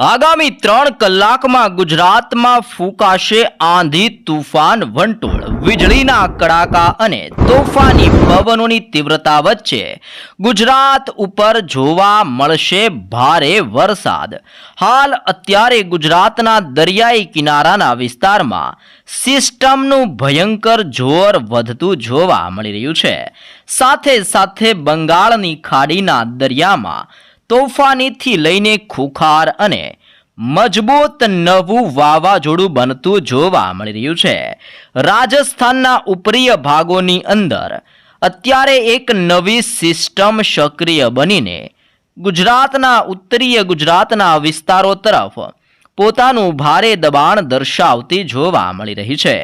આગામી ત્રણ કલાકમાં ગુજરાતમાં ફૂંકાશે આંધી તુફાન વંટોળ. વીજળીના કડાકા અને તોફાની પવનોની તીવ્રતા વચ્ચે ગુજરાત ઉપર જોવા મળશે ભારે વરસાદ. હાલ અત્યારે ગુજરાતના દરિયાઈ કિનારાના વિસ્તારમાં સિસ્ટમનું ભયંકર જોર વધતું જોવા મળી રહ્યું છે. સાથે સાથે બંગાળની ખાડીના દરિયામાં તોફાનીથી લઈને ખુખાર અને મજબૂત નવું વાવાઝોડું બનતું જોવા મળી રહ્યું છે. રાજસ્થાનના ઉપરીય ભાગોની અંદર અત્યારે એક નવી સિસ્ટમ સક્રિય બનીને ગુજરાતના ઉત્તરીય ગુજરાતના વિસ્તારો તરફ પોતાનું ભારે દબાણ દર્શાવતી જોવા મળી રહી છે.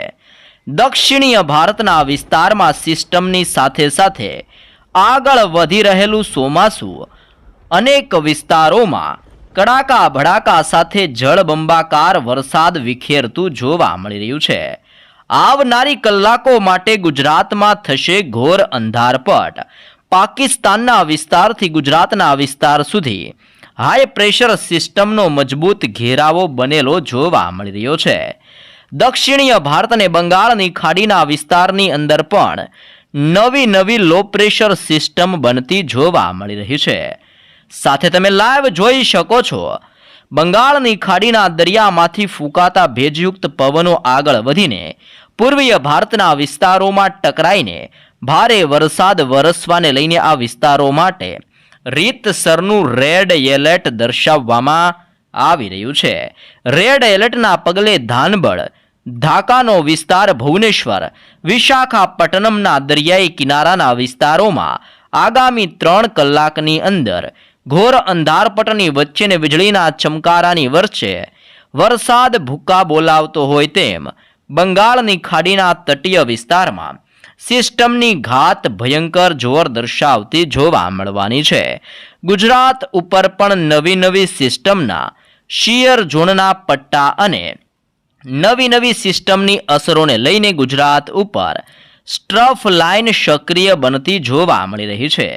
દક્ષિણીય ભારતના વિસ્તારમાં સિસ્ટમની સાથે સાથે આગળ વધી રહેલું ચોમાસું અનેક વિસ્તારોમાં કડાકા ભડાકા સાથે જળબંબાકાર વરસાદ વિખેરતું જોવા મળી રહ્યું છે. આવનારી કલાકો માટે ગુજરાતમાં થશે ઘોર અંધારપટ. પાકિસ્તાનના વિસ્તારથી ગુજરાતના વિસ્તાર સુધી હાઈ પ્રેશર સિસ્ટમનો મજબૂત ઘેરાવો બનેલો જોવા મળી રહ્યો છે. દક્ષિણીય ભારત અને બંગાળની ખાડીના વિસ્તારની અંદર પણ નવી નવી લો પ્રેશર સિસ્ટમ બનતી જોવા મળી રહી છે. સાથે તમે લાઈવ જોઈ શકો છો. બંગાળની ખાડીના દરિયામાંથી ફૂંકાતા ભેજયુક્ત પવનો આગળ વધીને પૂર્વીય ભારતના વિસ્તારોમાં ટકરાઈને ભારે વરસાદ વરસવાને લઈને આ વિસ્તારો માટે રીતસરનું રેડ એલર્ટ દર્શાવવામાં આવી રહ્યું છે. રેડ એલર્ટના પગલે ધાનબળ, ઢાકાનો વિસ્તાર ભુવનેશ્વર, વિશાખાપટ્ટનમના દરિયાઈ કિનારાના વિસ્તારોમાં આગામી ત્રણ કલાકની અંદર ઘોર અંધારપટની વચ્ચેને વીજળીના ચમકારાની વચ્ચે વરસાદ ભૂક્કા બોલાવતો હોય તેમ બંગાળની ખાડીના તટીય વિસ્તારમાં સિસ્ટમની ઘાત ભયંકર જોર દર્શાવતી જોવા મળવાની છે. ગુજરાત ઉપર પણ નવી નવી સિસ્ટમના શિયર ઝોનના પટ્ટા અને નવી નવી સિસ્ટમની અસરોને લઈને ગુજરાત ઉપર સ્ટ્રફ લાઇન સક્રિય બનતી જોવા મળી રહી છે.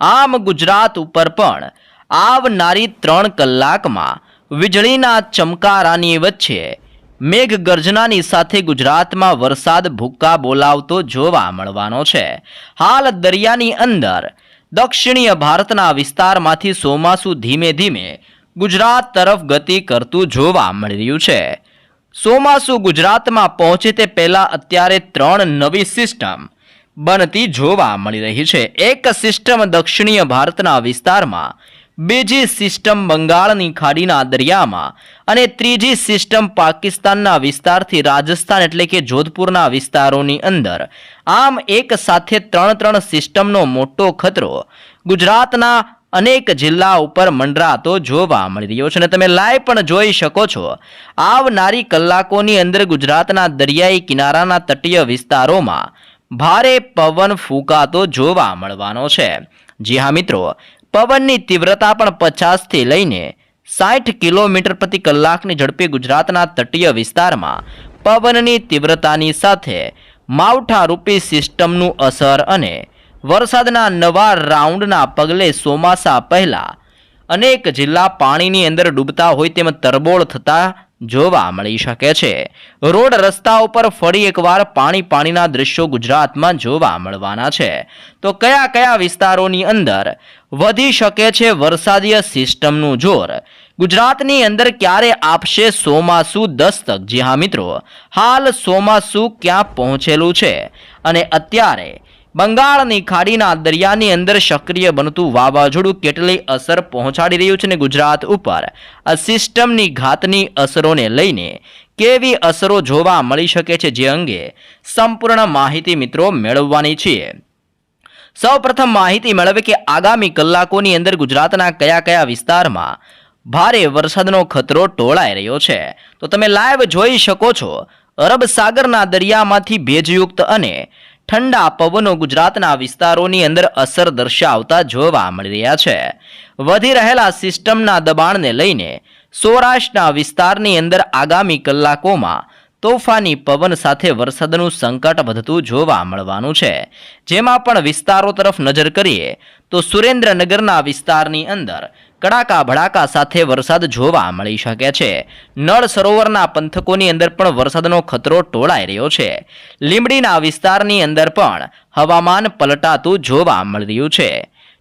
આમ ગુજરાત ઉપર પણ આવનારી ત્રણ કલાકમાં વીજળીના ચમકારાની વચ્ચે મેઘગર્જનાની સાથે ગુજરાતમાં વરસાદ ભૂક્કા બોલાવતો જોવા મળવાનો છે. હાલ દરિયાની અંદર દક્ષિણીય ભારતના વિસ્તારમાંથી ચોમાસું ધીમે ધીમે ગુજરાત તરફ ગતિ કરતું જોવા મળી રહ્યું છે. ચોમાસું ગુજરાતમાં પહોંચે તે પહેલાં અત્યારે ત્રણ નવી સિસ્ટમ બનતી જોવા મળી રહી છે. એક સિસ્ટમ દક્ષિણીય ભારતના વિસ્તારમાં, બીજી સિસ્ટમ બંગાળની ખાડીના દરિયામાં અને ત્રીજી સિસ્ટમ પાકિસ્તાનના વિસ્તારથી રાજસ્થાન એટલે કે જોધપુરના વિસ્તારોની અંદર. આમ એક સાથે ત્રણ ત્રણ સિસ્ટમનો મોટો ખતરો ગુજરાતના અનેક જિલ્લા ઉપર મંડરાતો જોવા મળી રહ્યો છે. અને તમે લાઈવ પણ જોઈ શકો છો. આવનારી કલાકોની અંદર ગુજરાતના દરિયાઈ કિનારાના તટીય વિસ્તારોમાં ભારે પવન ફૂંકાતો જોવા મળવાનો છે. જી હા મિત્રો, પવનની તીવ્રતા પણ પચાસથી લઈને સાઠ કિલોમીટર પ્રતિ કલાકની ઝડપે ગુજરાતના તટીય વિસ્તારમાં પવનની તીવ્રતાની સાથે માવઠારૂપી સિસ્ટમનું અસર અને વરસાદના નવા રાઉન્ડના પગલે ચોમાસા પહેલાં અનેક જિલ્લા પાણીની અંદર ડૂબતા હોય તેમ તરબોળ થતા જોવા મળી શકે છે. રોડ રસ્તા ઉપર ફરી એકવાર પાણી પાણીના દ્રશ્યો ગુજરાતમાં જોવા મળવાના છે. તો કયા કયા વિસ્તારોની અંદર વધી શકે છે વરસાદીય સિસ્ટમનું જોર? ગુજરાતની અંદર ક્યારે આપશે સોમાસુ દસ્તક? જી હા મિત્રો, હાલ સોમાસુ ક્યાં પહોંચેલું છે? અને અત્યારે બંગાળની ખાડીના દરિયાની અંદર સક્રિય બનતું વાવાઝોડું કેટલી અસર પહોંચાડી રહ્યું છે ને ગુજરાત ઉપર? આ સિસ્ટમની ઘાતની અસરોને લઈને કેવી અસરો જોવા મળી શકે છે જે અંગે સંપૂર્ણ માહિતી મિત્રો મેળવવાની છીએ સૌપ્રથમ માહિતી મેળવે કે આગામી કલાકોની અંદર ગુજરાતના કયા કયા વિસ્તારમાં ભારે વરસાદનો ખતરો ટોળાઈ રહ્યો છે? તો તમે લાઈવ જોઈ શકો છો. અરબ સાગરના દરિયામાંથી ભેજયુક્ત અને ઠંડા પવનો ગુજરાતના વિસ્તારોની અંદર અસર દર્શાવતા જોવા મળી રહ્યા છે. વધી રહેલા સિસ્ટમના દબાણને લઈને સૌરાષ્ટ્રના વિસ્તારની અંદર આગામી કલાકોમાં તોફાની પવન સાથે વરસાદનું સંકટ વધતું જોવા મળવાનું છે. જેમાં પણ વિસ્તારો તરફ નજર કરીએ તો સુરેન્દ્રનગરના વિસ્તારની અંદર કડાકા ભડાકા સાથે વરસાદ જોવા મળી શકે છે. નળ સરોવરના પંથકોની અંદર પણ વરસાદનો ખતરો ટોળાઈ રહ્યો છે. લીંબડીના વિસ્તારની અંદર પણ હવામાન પલટાતું જોવા મળી રહ્યું છે.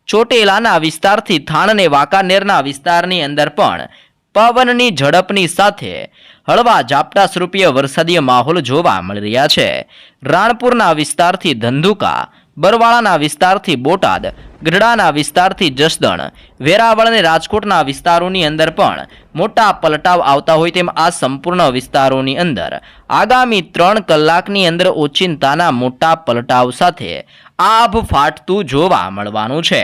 ચોટેલાના વિસ્તારથી થાણ અને વાંકાનેરના વિસ્તારની અંદર પણ પવનની ઝડપની સાથે હળવા ઝાપટા સ્વરૂપીય વરસાદીય માહોલ જોવા મળી રહ્યા છે. રાણપુરના વિસ્તારથી ધંધુકા, બરવાળાના વિસ્તારથી બોટાદ ગઢડાના વિસ્તારથી જસદણ, વેરાવળ અને રાજકોટના વિસ્તારોની અંદર પણ મોટા પલટાવ આવતા હોય તેમ આ સંપૂર્ણ વિસ્તારોની અંદર. આગામી ત્રણ કલાકની અંદર ઓચિંતાના મોટા પલટાવ સાથે આભ ફાટતું જોવા મળવાનું છે.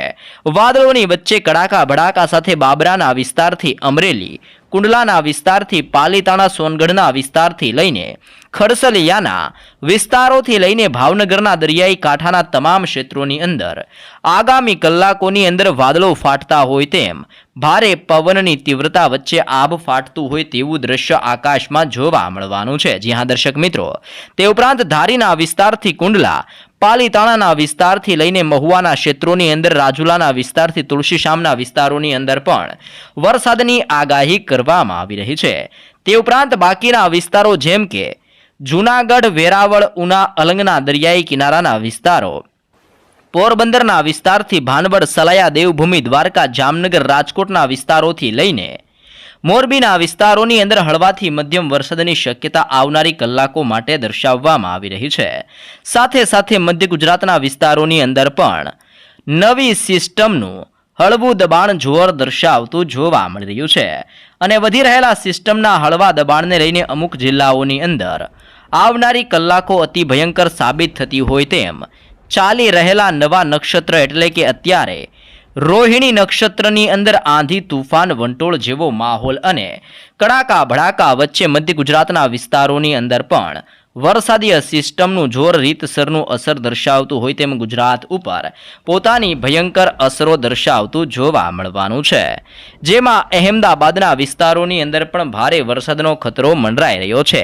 વાદળોની વચ્ચે કડાકા ભડાકા સાથે બાબરાના વિસ્તારથી અમરેલી, કુંડલાના વિસ્તારથી પાલીતાણા, સોનગઢના વિસ્તારથી લઈને ખડસલિયાના વિસ્તારોથી લઈને ભાવનગરના દરિયાઈ કાંઠાના તમામ ક્ષેત્રોની અંદર આગામી કલાકોની અંદર વાદળો ફાટતા હોય તેમ. ભારે પવનની તીવ્રતા વચ્ચે આભ ફાટતું હોય તેવું દ્રશ્ય આકાશમાં જોવા મળવાનું છે. જી હા, દર્શક મિત્રો. તે ઉપરાંત ધારીના વિસ્તારથી કુંડલા, પાલીતાણાના વિસ્તારથી લઈને મહુવાના ક્ષેત્રોની અંદર, રાજુલાના વિસ્તારથી તુલસીશામના વિસ્તારોની અંદર પણ વરસાદની આગાહી કરવામાં આવી રહી છે. તે ઉપરાંત બાકીના વિસ્તારો જેમ કે જૂનાગઢ, વેરાવળ, ઉના, અલંગના દરિયાઈ કિનારાના વિસ્તારો પોરબંદરના વિસ્તારથી ભાનવડ, સલાયા, દેવભૂમિ, દ્વારકા, જામનગર, રાજકોટના વિસ્તારોથી લઈને મોરબીના વિસ્તારોની અંદર હળવાથી મધ્યમ વરસાદની શક્યતા આવનારી કલાકો માટે દર્શાવવામાં આવી રહી છે. સાથે સાથે મધ્ય ગુજરાતના વિસ્તારોની અંદર પણ નવી સિસ્ટમનું હળવું દબાણ જોર દર્શાવતું જોવા મળી રહ્યું છે અને વધી રહેલા સિસ્ટમના હળવા દબાણને લઈને અમુક જિલ્લાઓની અંદર આવનારી કલાકો અતિ ભયંકર સાબિત થતી હોય તેમ ચાલી રહેલા નવા નક્ષત્ર એટલે કે અત્યારે રોહિણી નક્ષત્રની અંદર આંધી, તુફાન, વંટોળ જેવો માહોલ અને કડાકા ભડાકા વચ્ચે મધ્ય ગુજરાતના વિસ્તારોની અંદર પણ વરસાદીય સિસ્ટમનું જોર રીતસરનું અસર દર્શાવતું હોય તેમ ગુજરાત ઉપર પોતાની ભયંકર અસરો દર્શાવતું જોવા મળવાનું છે. જેમાં અહેમદાબાદના વિસ્તારોની અંદર પણ ભારે વરસાદનો ખતરો મંડરાઈ રહ્યો છે.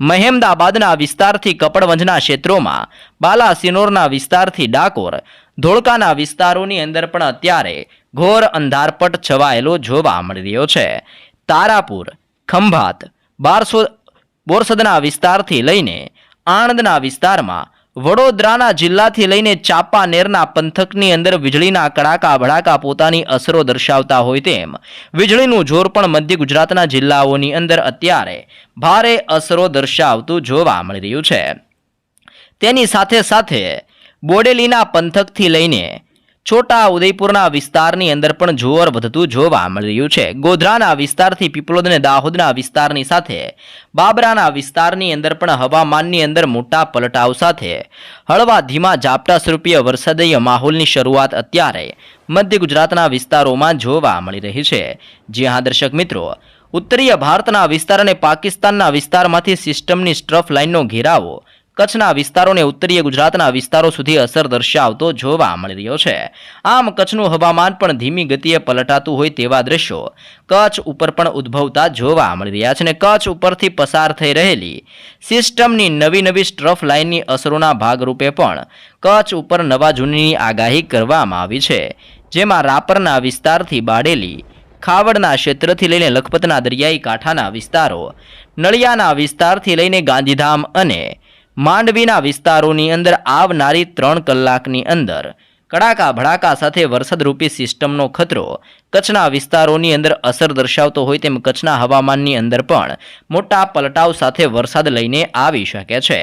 મહેમદાબાદના વિસ્તારથી કપડવંજના ક્ષેત્રોમાં બાલાસિનોરના વિસ્તારથી ડાકોર. ધોળકાના વિસ્તારોની અંદર પણ અત્યારે ઘોર અંધારપટ છવાયેલો જોવા મળી રહ્યો છે. તારાપુર, ખંભાત, બારસો, બોરસદના વિસ્તારથી લઈને આણંદના વિસ્તારમાં, વડોદરાના જિલ્લાથી લઈને ચાંપાનેરના પંથકની અંદર વીજળીના કડાકા ભડાકા પોતાની અસરો દર્શાવતા હોય તેમ, વીજળીનું જોર પણ મધ્ય ગુજરાતના જિલ્લાઓની અંદર અત્યારે ભારે અસરો દર્શાવતું જોવા મળી રહ્યું છે. તેની સાથે સાથે બોડેલીના પંથકથી લઈને છોટા ઉદયપુરના વિસ્તારની અંદર પણ જોર વધતું જોવા મળી રહ્યું છે. ગોધરાના વિસ્તારથી પીપલોદ અને દાહોદના વિસ્તારની સાથે, બાબરાના વિસ્તારની અંદર પણ હવામાનની અંદર મોટા પલટાવ સાથે હળવા ધીમા ઝાપટા સ્વરૂપીય વરસાદીય માહોલની શરૂઆત અત્યારે મધ્ય ગુજરાતના વિસ્તારોમાં જોવા મળી રહી છે. જી હા, દર્શક મિત્રો, ઉત્તરીય ભારતના વિસ્તાર અને પાકિસ્તાનના વિસ્તારમાંથી સિસ્ટમની સ્ટ્રફ લાઇનનો ઘેરાવો કચ્છના વિસ્તારોને ઉત્તરીય ગુજરાતના વિસ્તારો સુધી અસર દર્શાવતો જોવા મળી રહ્યો છે. આમ, કચ્છનું હવામાન પણ ધીમી ગતિએ પલટાતું હોય તેવા દ્રશ્યો કચ્છ ઉપર પણ ઉદ્ભવતા જોવા મળી રહ્યા છે અને કચ્છ ઉપરથી પસાર થઈ રહેલી સિસ્ટમની નવી નવી સ્ટ્રફ લાઇનની અસરોના ભાગરૂપે પણ કચ્છ ઉપર નવા જૂનીની આગાહી કરવામાં આવી છે. જેમાં રાપરના વિસ્તારથી બાડેલી, ખાવડના ક્ષેત્રથી લઈને લખપતના દરિયાઈ કાંઠાના વિસ્તારો, નળિયાના વિસ્તારથી લઈને ગાંધીધામ અને માંડવીના વિસ્તારોની અંદર આવનારી ત્રણ કલાકની અંદર કડાકા ભડાકા સાથે વરસાદરૂપી સિસ્ટમનો ખતરો. કચ્છના વિસ્તારોની અંદર અસર દર્શાવતો હોય તેમ કચ્છના હવામાનની અંદર પણ મોટા પલટાવ સાથે વરસાદ લઈને આવી શકે છે.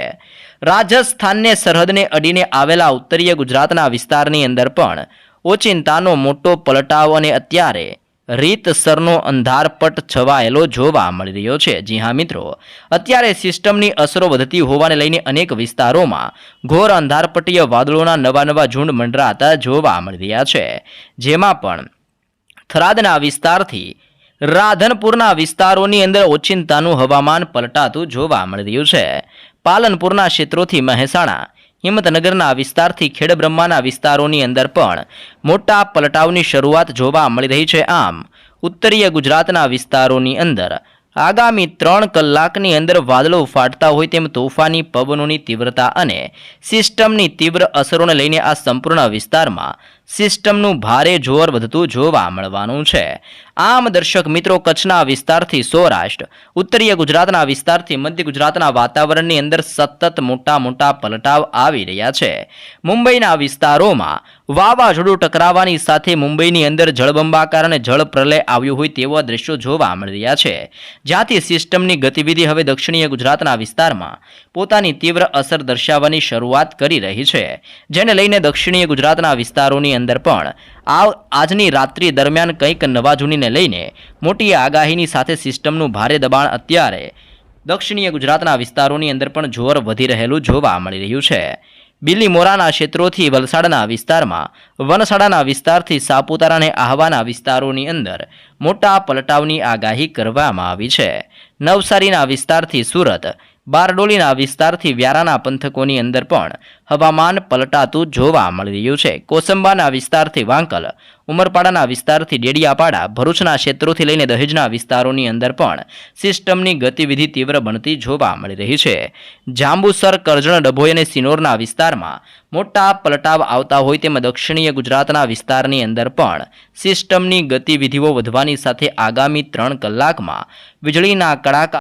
રાજસ્થાનને સરહદને અડીને આવેલા ઉત્તરીય ગુજરાતના વિસ્તારની અંદર પણ ઓચિંતાનો મોટો પલટાવ અને અત્યારે રીતસરનો અંધારપટ છવાયેલો જોવા મળી રહ્યો છે. જી હા મિત્રો, અત્યારે સિસ્ટમની અસરો વધતી હોવાને લઈને અનેક વિસ્તારોમાં ઘોર અંધારપટીય વાદળોના નવા નવા ઝુંડ મંડરાતા જોવા મળી રહ્યા છે. જેમાં પણ થરાદના વિસ્તારથી રાધનપુરના વિસ્તારોની અંદર ઓચિંતાનું હવામાન પલટાતું જોવા મળી રહ્યું છે. પાલનપુરના ક્ષેત્રોથી મહેસાણા હિંમતનગરના વિસ્તારથી ખેડબ્રહ્માના વિસ્તારોની અંદર પણ મોટા પલટાવની શરૂઆત જોવા મળી રહી છે. આમ, ઉત્તરીય ગુજરાતના વિસ્તારોની અંદર આગામી ત્રણ કલાકની અંદર વાદળો ફાટતા હોય તેમ તોફાની, પવનોની તીવ્રતા અને સિસ્ટમની તીવ્ર અસરોને લઈને આ સંપૂર્ણ વિસ્તારમાં સિસ્ટમનું ભારે જોર વધતું જોવા મળવાનું છે. આમ દર્શક મિત્રો, કચ્છના વિસ્તારથી સૌરાષ્ટ્ર, ઉત્તરીય ગુજરાતના વિસ્તારથી મધ્ય ગુજરાતના વાતાવરણની અંદર સતત મોટા મોટા પલટાવ આવી રહ્યા છે. મુંબઈના વિસ્તારોમાં વાવાઝોડું ટકરાવાની સાથે મુંબઈની અંદર જળબંબાકાર અને જળ પ્રલય આવ્યું હોય તેવા દ્રશ્યો જોવા મળી રહ્યા છે. જ્યાંથી સિસ્ટમની ગતિવિધિ હવે દક્ષિણીય ગુજરાતના વિસ્તારમાં પોતાની તીવ્ર અસર દર્શાવવાની શરૂઆત કરી રહી છે. જેને લઈને દક્ષિણીય ગુજરાતના વિસ્તારોની અંદર પણ આ આજની રાત્રિ દરમિયાન કંઈક નવાજૂનીને લઈને મોટી આગાહીની સાથે સિસ્ટમનું ભારે દબાણ અત્યારે દક્ષિણીય ગુજરાતના વિસ્તારોની અંદર પણ જોર વધી રહેલું જોવા મળી રહ્યું છે. બિલીમોરાના ક્ષેત્રોથી વલસાડના વિસ્તારમાં વનસાડાના વિસ્તારથી સાપુતારા અને આહવાના વિસ્તારોની અંદર મોટા પલટાવની આગાહી કરવામાં આવી છે. નવસારીના વિસ્તારથી સુરત બારડોલીના વિસ્તારથી વ્યારાના પંથકોની અંદર પણ હવામાન પલટાતું જોવા મળી રહ્યું છે. કોસંબાના વિસ્તારથી વાંકલ, ઉમરપાડાના વિસ્તારથી ડેડિયાપાડા, ભરૂચના ક્ષેત્રોથી લઈને દહેજના વિસ્તારોની અંદર પણ સિસ્ટમની ગતિવિધિ તીવ્ર બનતી જોવા મળી રહી છે. જાંબુસર, કરજણ, ડભોઈ અને સિનોરના વિસ્તારમાં મોટા પલટાવ આવતા હોય તેમ દક્ષિણીય ગુજરાતના વિસ્તારની અંદર પણ સિસ્ટમની ગતિવિધિઓ વધવાની સાથે આગામી ત્રણ કલાકમાં વીજળીના કડાકા